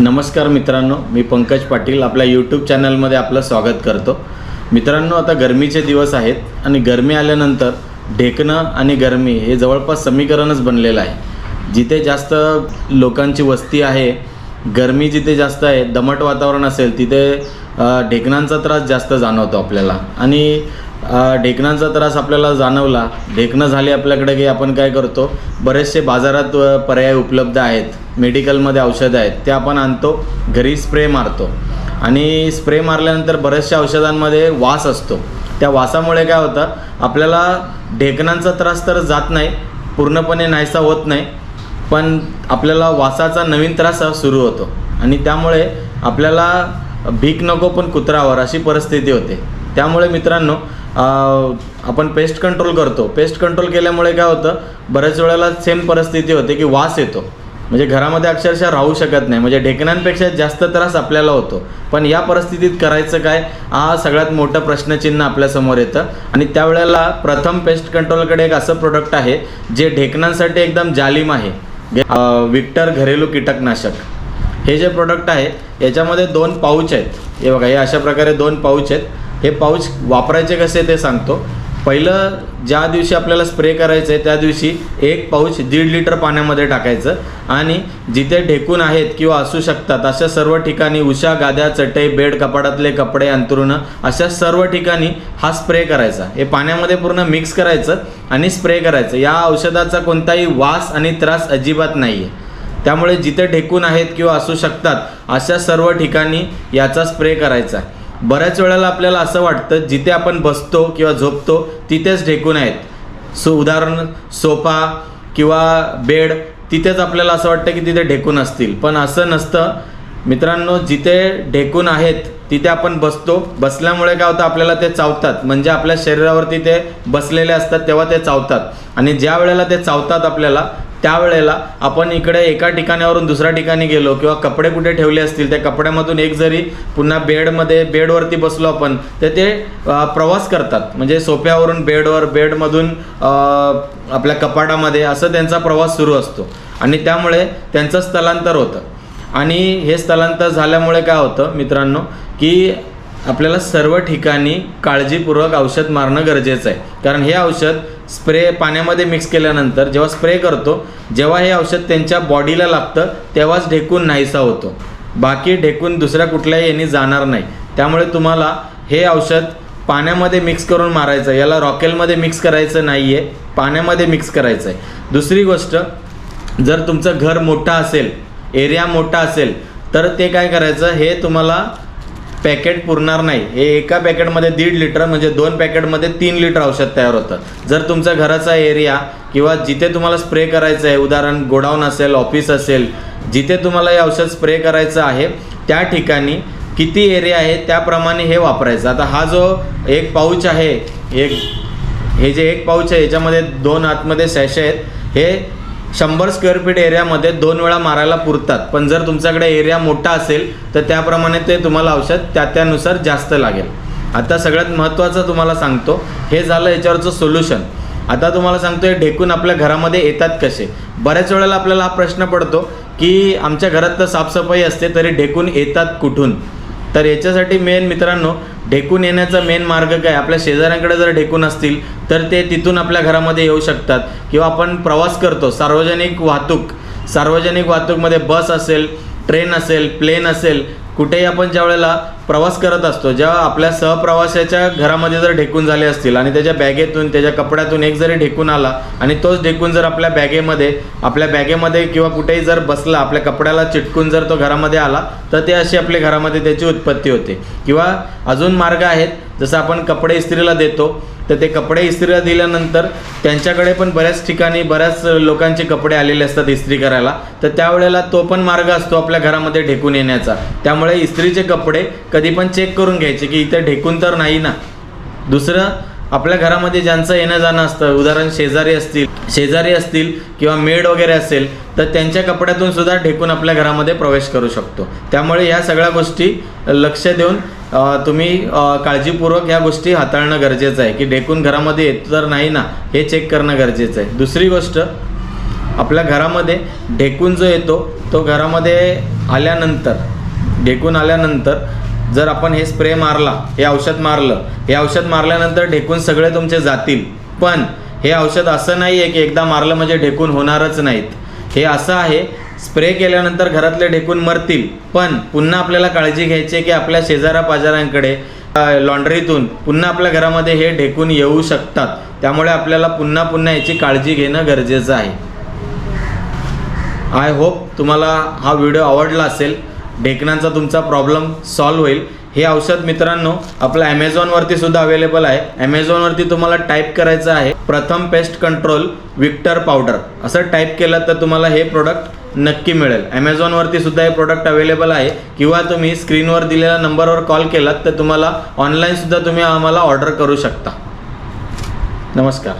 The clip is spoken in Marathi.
नमस्कार मित्रांनो मी पंकज पाटील आपल्या यूट्यूब चॅनलमध्ये आपलं स्वागत करतो. मित्रांनो आता गरमीचे दिवस आहेत आणि गरमी आल्यानंतर ढेकणं आणि गरमी हे जवळपास समीकरणच बनलेलं आहे. जिथे जास्त लोकांची वस्ती आहे गरमी जिथे जास्त आहे दमट वातावरण असेल तिथे ढेकणांचा त्रास जास्त जाणवतो आपल्याला. आणि ढेकणांचा त्रास आपल्याला जाणवला ढेकणं झाली आपल्याकडे की आपण काय करतो बरेचसे बाजारात पर्याय उपलब्ध आहेत. मेडिकलमध्ये औषधं आहेत ते आपण आणतो घरी स्प्रे मारतो. आणि स्प्रे मारल्यानंतर बऱ्याचशा औषधांमध्ये वास असतो. त्या वासामुळे काय होतं आपल्याला ढेकणांचा त्रास तर जात नाही पूर्णपणे नाहीसा होत नाही पण आपल्याला वासाचा नवीन त्रास सुरू होतो. आणि त्यामुळे आपल्याला भीक नको पण कुत्रावर अशी परिस्थिती होते. त्यामुळे मित्रांनो आपण पेस्ट कंट्रोल करतो. पेस्ट कंट्रोल केल्यामुळे काय होतं बऱ्याच वेळेला सेम परिस्थिती होते की वास येतो. म्हणजे घरामध्ये अक्षरशः राहू शकत नाही. म्हणजे ढेकणांपेक्षा जास्त त्रास आपल्याला होतो. पण या परिस्थितीत करायचं काय? हा सगळ्यात मोठं प्रश्नचिन्ह आपल्यासमोर येतं. आणि त्यावेळेला प्रथम पेस्ट कंट्रोलकडे एक असं प्रोडक्ट आहे जे ढेकणांसाठी एकदम जालिम आहे. विक्टर घरेलू कीटकनाशक. हे जे प्रोडक्ट आहे याच्यामध्ये दोन पाऊच आहेत. हे बघा हे अशा प्रकारे दोन पाऊच आहेत. हे पाऊच वापरायचे कसे ते सांगतो. पहिलं ज्या दिवशी आपल्याला स्प्रे करायचं आहे त्या दिवशी एक पाऊच दीड लिटर पाण्यामध्ये टाकायचं. आणि जिथे ढेकून आहेत किंवा असू शकतात अशा सर्व ठिकाणी उशा गाद्या चटई बेड कपाटातले कपडे अंतरुणं अशा सर्व ठिकाणी हा स्प्रे करायचा. हे पाण्यामध्ये पूर्ण मिक्स करायचं आणि स्प्रे करायचं. या औषधाचा कोणताही वास आणि त्रास अजिबात नाही आहे त्यामुळे जिथे ढेकून आहेत किंवा असू शकतात अशा सर्व ठिकाणी याचा स्प्रे करायचा. बऱ्याच वेळेला आपल्याला असं वाटतं जिथे आपण बसतो किंवा झोपतो तिथेच ढेकून आहेत. सो उदाहरण सोफा किंवा बेड तिथेच आपल्याला असं वाटतं की तिथे ढेकून असतील. पण असं नसतं. मित्रांनो जिथे ढेकून आहेत तिथे आपण बसतो. बसल्यामुळे काय होतं आपल्याला ते चावतात. म्हणजे आपल्या शरीरावरती ते बसलेले असतात तेव्हा ते चावतात. आणि ज्या वेळेला ते चावतात आपल्याला त्यावेळेला आपण इकडे एका ठिकाणावरून दुसऱ्या ठिकाणी गेलो किंवा कपडे कुठे ठेवले असतील त्या कपड्यामधून एक जरी पुन्हा बेडमध्ये बेडवरती बसलो आपण तर ते प्रवास करतात. म्हणजे सोप्यावरून बेडवर बेडमधून आपल्या कपाटामध्ये असं त्यांचा प्रवास सुरू असतो. आणि त्यामुळे त्यांचं स्थलांतर होतं. आणि हे स्थलांतर झाल्यामुळे काय होतं मित्रांनो की आपल्याला सर्व ठिकाणी काळजीपूर्वक औषध मारणं गरजेचं आहे. कारण हे औषध स्प्रे पाण्यामध्ये मिक्स केल्यानंतर जेव्हा स्प्रे करतो जेव्हा हे औषध त्यांच्या बॉडीला लागतं तेव्हाच ढेकून नाहीसा होतो. बाकी ढेकून दुसऱ्या कुठल्याही यांनी जाणार नाही. त्यामुळे तुम्हाला हे औषध पाण्यामध्ये मिक्स करून मारायचं याला रॉकेलमध्ये मिक्स करायचं नाही आहे पाण्यामध्ये मिक्स करायचं आहे दुसरी गोष्ट जर तुमचं घर मोठं असेल एरिया मोठा असेल तर ते काय करायचं? हे तुम्हाला पॅकेट पुरणार नाही. हे एका पॅकेटमध्ये दीड लिटर म्हणजे दोन पॅकेटमध्ये तीन लिटर औषध तयार होतं. जर तुमचा घराचा एरिया किंवा जिथे तुम्हाला स्प्रे करायचं आहे उदाहरण गोडाऊन असेल ऑफिस असेल जिथे तुम्हाला हे औषध स्प्रे करायचं आहे त्या ठिकाणी किती एरिया आहे त्याप्रमाणे हे वापरायचं. आता हा जो एक पाऊच आहे एक हे जे एक पाऊच आहे याच्यामध्ये दोन आतमध्ये सॅशे आहेत. हे शंभर स्क्वेअर फीट एरियामध्ये दोन वेळा मारायला पुरतात. पण जर तुमच्याकडे एरिया मोठा असेल तर त्याप्रमाणे ते तुम्हाला औषध त्या त्यानुसार जास्त लागेल. आता सगळ्यात महत्त्वाचं तुम्हाला सांगतो हे झालं याच्यावरचं सोल्युशन. आता तुम्हाला सांगतो हे ढेकून आपल्या घरामध्ये येतात कसे? बऱ्याच वेळेला आपल्याला हा प्रश्न पडतो की आमच्या घरात तर साफसफाई असते तरी ढेकून येतात कुठून? तर याच्यासाठी मेन मित्रांनो ढेकून येण्याचा मेन मार्ग काय? आपल्या शेजाऱ्यांकडे जर ढेकून असतील तर ते तिथून आपल्या घरामध्ये येऊ शकतात. किंवा आपण प्रवास करतो सार्वजनिक वाहतूक सार्वजनिक वाहतूकमध्ये बस असेल ट्रेन असेल प्लेन असेल कुठेही आपण ज्या वेळेला प्रवास करत असतो जेव्हा आपल्या सहप्रवाशाच्या घरामध्ये जर ढेकून झाले असतील आणि त्याच्या बॅगेतून त्याच्या कपड्यातून एक जरी ढेकून आला आणि तोच ढेकून जर आपल्या बॅगेमध्ये आपल्या बॅगेमध्ये किंवा कुठेही जर बसला आपल्या कपड्याला चिटकून जर तो घरामध्ये आला तर ते अशी आपल्या घरामध्ये त्याची उत्पत्ती होते. किंवा अजून मार्ग आहेत जसं आपण कपडे इस्त्रीला देतो तर ते कपडे इस्त्रीला दिल्यानंतर त्यांच्याकडे पण बऱ्याच ठिकाणी बऱ्याच लोकांचे कपडे आलेले असतात इस्त्री करायला. तर त्यावेळेला तो पण मार्ग असतो आपल्या घरामध्ये ढेकून येण्याचा. त्यामुळे इस्त्रीचे कपडे कधी पण चेक करून घ्यायचे की इथे ढेकून तर नाही ना. दुसरं आपल्या घरामध्ये ज्यांचं येणं जाणं असतं उदाहरण शेजारी असतील शेजारी असतील किंवा मेड वगैरे असेल तर त्यांच्या कपड्यातून सुद्धा ढेकून आपल्या घरामध्ये प्रवेश करू शकतो. त्यामुळे या सगळ्या गोष्टी लक्ष देऊन तुम्ही काळजीपूर्वक ह्या गोष्टी हाताळणं गरजेचं आहे. की ढेकून घरामध्ये येत तर नाही ना हे चेक करणं गरजेचं आहे. दुसरी गोष्ट आपल्या घरामध्ये ढेकून जो येतो तो घरामध्ये आल्यानंतर ढेकून आल्यानंतर जर आपण हे स्प्रे मारला हे औषध मारलं हे औषध मारल्यानंतर ढेकून सगळे तुमचे जातील. पण हे औषध असं नाही आहे की एकदा मारलं म्हणजे ढेकून होणारच नाहीत. हे असं आहे स्प्रे केल्यानंतर घरातले ढेकून मरतील. पण पुन्हा आपल्याला काळजी घ्यायची आहे की आपल्या शेजारा पाजाऱ्यांकडे लॉन्ड्रीतून पुन्हा आपल्या घरामध्ये हे ढेकून येऊ शकतात. त्यामुळे आपल्याला पुन्हा पुन्हा याची काळजी घेणं गरजेचं आहे. आय होप तुम्हाला हा व्हिडिओ आवडला असेल. ढेकणांचा तुमचा प्रॉब्लेम सॉल्व्ह होईल. हे औषध मित्रांनो आपलं ॲमेझॉनवरती सुद्धा अवेलेबल आहे. ॲमेझॉनवरती तुम्हाला टाईप करायचं आहे. प्रथम पेस्ट कंट्रोल विक्टर पावडर असं टाईप केलं तर तुम्हाला हे प्रोडक्ट नक्की मिळेल. ॲमेझॉनवरती सुद्धा हे प्रोडक्ट अवेलेबल आहे. किंवा तुम्ही स्क्रीनवर दिलेल्या नंबरवर कॉल केलात तर तुम्हाला ऑनलाईनसुद्धा तुम्ही आम्हाला ऑर्डर करू शकता. नमस्कार.